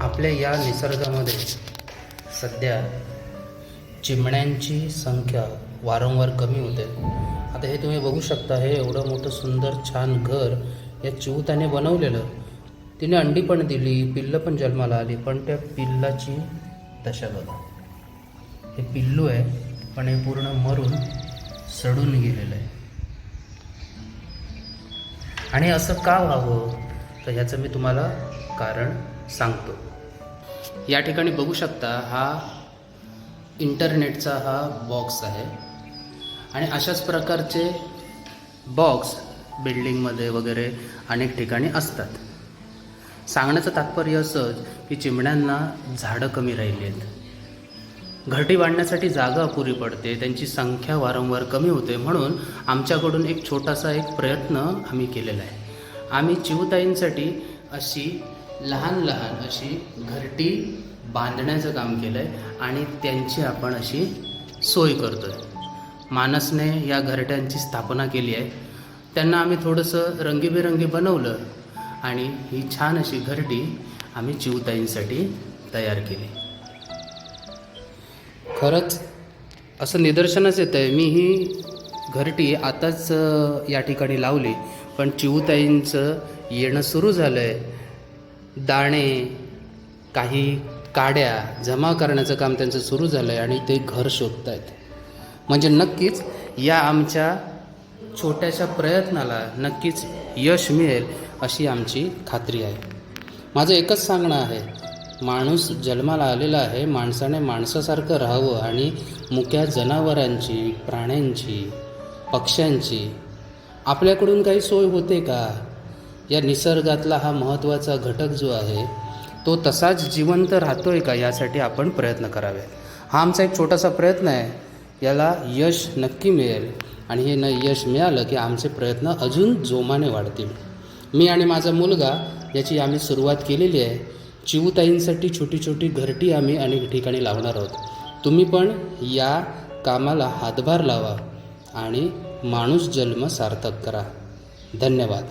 आपल्या या निसर्गामध्ये सध्या चिमण्यांची संख्या वारंवार कमी होते. आता हे तुम्ही बघू शकता हे एवढं मोठं सुंदर छान घर या चिवताने बनवलेलं. तिने अंडी पण दिली पिल्लं पण जन्माला आली पण त्या पिल्लाची दशा बघा. हे पिल्लू आहे पण हे पूर्ण मरून सडून गेलेलं आहे. आणि असं का व्हावं? तर ह्याचं मी तुम्हाला कारण सांगतो. या ठिकाणी बघू शकता हा इंटरनेटचा हा बॉक्स आहे. आणि अशाच प्रकारचे बॉक्स बिल्डिंगमध्ये वगैरे अनेक ठिकाणी असतात. सांगण्याचं तात्पर्य असंच की चिमण्यांना झाडं कमी राहिली आहेत घरटी बांधण्यासाठी जागा अपुरी पडते त्यांची संख्या वारंवार कमी होते म्हणून आमच्याकडून एक छोटासा एक प्रयत्न आम्ही केलेला आहे. आम्ही चिवताईंसाठी अशी लहान लहान अशी घरटी बांधण्याचं काम केलं आहे आणि त्यांची आपण अशी सोय करतो आहे मानसने या घरट्यांची स्थापना केली आहे. त्यांना आम्ही थोडंसं रंगीबेरंगी बनवलं आणि ही छान अशी घरटी आम्ही चिवताईंसाठी तयार केली. खरंच असं निदर्शनच येतं आहे मी ही घरटी आताच या ठिकाणी लावली पण चिवताईंचं येणं सुरू झालं आहे दाणे काही काड्या जमा करण्याचं काम त्यांचं सुरू झालं आहे आणि ते घर शोधत आहेत म्हणजे नक्कीच या आमच्या छोट्याशा प्रयत्नाला नक्कीच यश मिळेल अशी आमची खात्री आहे. माझं एकच सांगणं आहे माणूस जन्माला आलेला आहे माणसाने माणसासारखं राहावं आणि मुक्या जनावरांची प्राण्यांची पक्ष्यांची आपल्याकडून काही सोय होते का? या निसर्गातला हा महत्त्वाचा घटक जो आहे तो तसाच जिवंत राहतो आहे का यासाठी आपण प्रयत्न करावे. हा आमचा एक छोटासा प्रयत्न आहे. याला यश नक्की मिळेल आणि हे न यश मिळालं की आमचे प्रयत्न अजून जोमाने वाढतील. मी आणि माझा मुलगा याची आम्ही सुरुवात केलेली आहे. चिवताईंसाठी छोटी छोटी घरटी आम्ही अनेक ठिकाणी लावणार आहोत. तुम्ही पण या कामाला हातभार लावा आणि माणूस जन्म सार्थक करा. धन्यवाद.